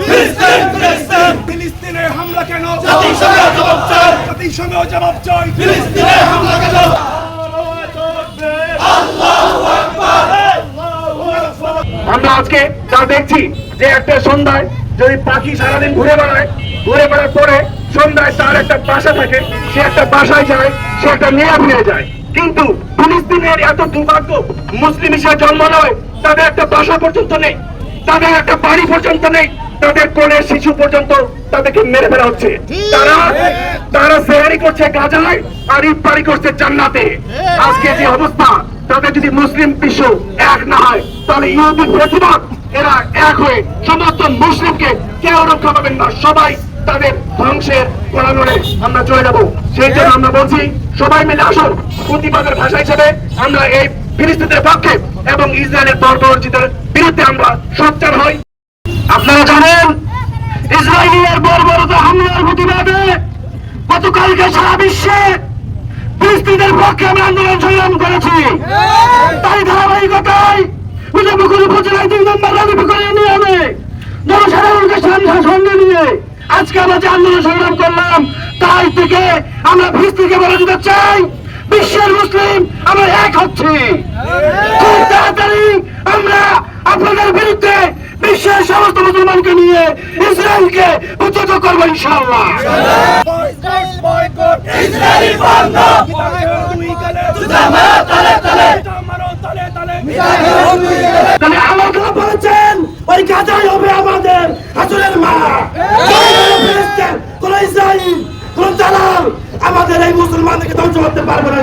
ফিলিস্তিন ফিলিস্তিন। ফিলিস্তিনে হামলা কেন? জাতিসংঘ জবাব চাই জাতিসংঘ জবাব চাই ফিলিস্তিনে হামলা কেন? আমরা আজকে যা দেখছি যে একটা সন্ধ্যায় যদি পাখি সারাদিন ঘুরে বেড়ায় ঘুরে বেড়ার পরে সন্ধ্যায় তার একটা বাসা থাকে সে একটা বাসায় যায় সে একটা মেয়া ফিরে যায়। কিন্তু ফিলিস্তিনের এত দুর্ভাগ্য মুসলিম হিসেবে জন্ম নয় তাদের একটা বাসা পর্যন্ত নেই। তাদের একটা বাড়ি পর্যন্ত নেই। তাদের কোলের শিশু পর্যন্ত তাদেরকে মেরে ফেলা হচ্ছে। তারা তারা সেহারি করছে গাজায় আর ইফতারি করছে জান্নাতে। আজকে যে অবস্থা তাদের যদি মুসলিম বিশ্ব এক না হয় তাহলে ইহুদি প্রতিবাদ এরা এক হয়ে সমস্ত মুসলিমকে কেউ রক্ষা পাবেন না। সবাই তাদের ধ্বংসের কোলানোড়ে আমরা চলে যাব। সেই জন্য আমরা বলছি সবাই মিলে আসুন প্রতিবাদের ভাষা হিসেবে আমরা এই ফিলিস্তিনের পক্ষে এবং ইসরায়েলের বর্বরচিতের বিরুদ্ধে আমরা সোচ্চার হই। আপনারা জানেন, ইসরায়েলের বর্বরতা হামলার প্রতিবাদে গতকালকে সারা বিশ্বে ফিলিস্তিনের পক্ষে আমরা আন্দোলন সংগ্রাম করেছি। তাই ধারাবাহিকতায় মুজাফরপুর উপজেলায় দুই নম্বর রাজপুকুরে নিয়ে আমি জনসাধারণকে সঙ্গে নিয়ে আজকে আমরা যে আন্দোলন সংগ্রাম করলাম, তাই থেকে আমরা ফিলিস্তিনকে বলে দিতে চাই বিশ্বের মুসলিম আমরা এক হচ্ছি। খুব তাড়াতাড়ি আমরা আপনাদের বিরুদ্ধে বিশ্বের সমস্ত মুসলমানকে নিয়ে ইসরায়েলকে উচ্চত করব ইনশাল্লাহ জামা তালে তালে তাহলে আমাকে বলেছেন ওই গাজাই হবে আমাদের হাসুরের মা ফিলিস্তিন কোন ইসরায়েল কোন দালাল আমাদের এই মুসলমানদেরকে ধ্বংস করতে পারবে না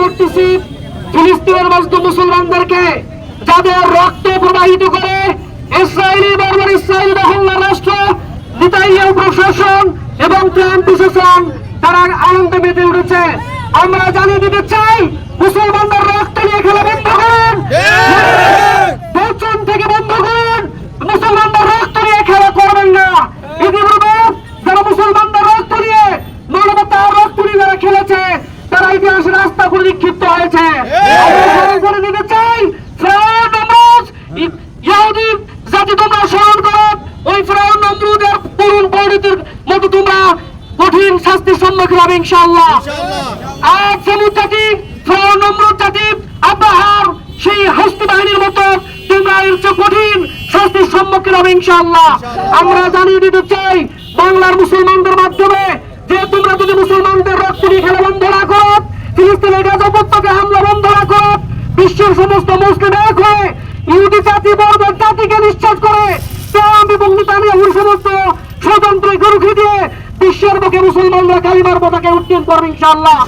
করতেছি ফিলিস্তিনের মজদুর যাদের রক্ত প্রবাহিত করে ইসরায়েলি বর্বর ইসরায়েল দখলনা রাষ্ট্র নিতাইয়া প্রশাসন এবং ত্রাণ প্রশাসন, তারা আনন্দে মেতে উঠেছে। আমরা জানিয়ে দিতে চাই, মুসলমানদের রক্ত নিয়ে খেলা বন্ধ করুন। বচন থেকে বন্ধ করুন। মুসলমানদের রক্ত নিয়ে খেলা করবেন না। ইতিপূর্বে যারা মুসলমানদের রক্ত নিয়ে, মানবতার রক্ত নিয়ে যারা খেলেছে, তারা ইতিহাসের রাস্তা করে নিক্ষিপ্ত হয়েছে। করে দিতে চাই, ফেরাউন নমরুদ, ই- জাতি তোমরা স্মরণ করো। ওই ফেরাউন নমরুদের করুণ মতো তোমরা কঠিন শাস্তির সম্মুখীন হবে ইনশাআল্লাহ। আমরা জানিয়ে দিতে চাই, বাংলার মুসলমানদের মাধ্যমে যে তোমরা যদি মুসলমানদের রক্ত নিয়ে খেলা বন্ধ না করো, ফিলিস্তিনের গাজা হামলা বন্ধ না করো, বিশ্বের সমস্ত মুসলিম এক হয়ে ইহুদি জাতি বর্বর জাতিকে নিশ্চিত করে এবং নেতানিয়াহুর সমস্ত স্বতন্ত্র গরুখি দিয়ে বিশ্বের বুকে মুসলমানরা কালিমার পতাকে উত্তীর্ণ করবে ইনশাআল্লাহ।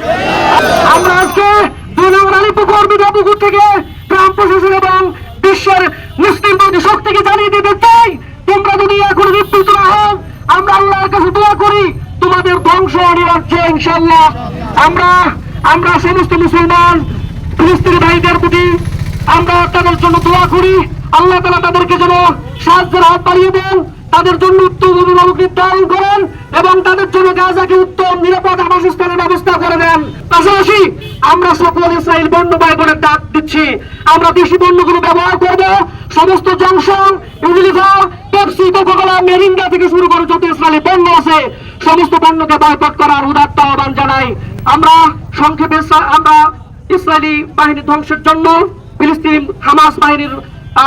আমরা আজকে দুই নম্বর আলিপুকুর বিধাপুকুর থেকে গ্রাম প্রশাসন এবং বিশ্বের মুসলিম বিরোধী শক্তিকে জানিয়ে দিতে চাই। তোমরা যদি এখন নিবৃত্ত না হও, আমরা আল্লাহর কাছে দোয়া করি, তোমাদের ধ্বংস অনিবার্য ইনশাআল্লাহ। আমরা আমরা সমস্ত মুসলমান, ফিলিস্তিনি ভাইদের প্রতি আমরা তাদের জন্য দোয়া করি। আল্লাহ তালা তাদেরকে যেন সাহায্যের হাত বাড়িয়ে দেন। তাদের জন্য উত্তম অভিভাবক নির্ধারণ করেন এবং তাদের জন্য গাজাকে উত্তম, নিরাপদ আবাসস্থানের ব্যবস্থা করে দেন। পাশাপাশি আমরা সকল ইসরায়েল বন্য বায়নের ডাক দিচ্ছি। আমরা দেশি বন্যগুলো ব্যবহার করব। সমস্ত জংশন, ইউনিলিভার, পেপসি মেরিঙ্গা থেকে শুরু করে যত ইসরায়েলি পণ্য আছে, সমস্ত পণ্যকে বয়কট করার উদাত্ত আহ্বান জানাই। আমরা সংক্ষেপে আমরা ইসরায়েলি বাহিনী ধ্বংসের জন্য ফিলিস্তিন হামাস বাহিনীর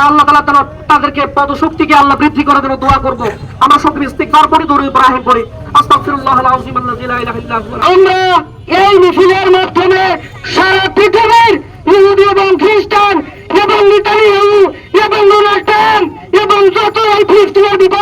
আল্লাহ তালা তারা তাদেরকে পদশক্তিকে আল্লাহ বৃদ্ধি করার জন্য দোয়া করব আমার সক্রিয় ইস্তিকবার করি, দরুদ ইব্রাহিম হুয়া। আমরা এই মিছিলের মাধ্যমে সারা পৃথিবীর ইহুদি এবং খ্রিস্টান এবং নেতানিয়াহু এবং ডোনাল্ড ট্রাম্প এবং যত এই ফিলিস্তিনের বিপদ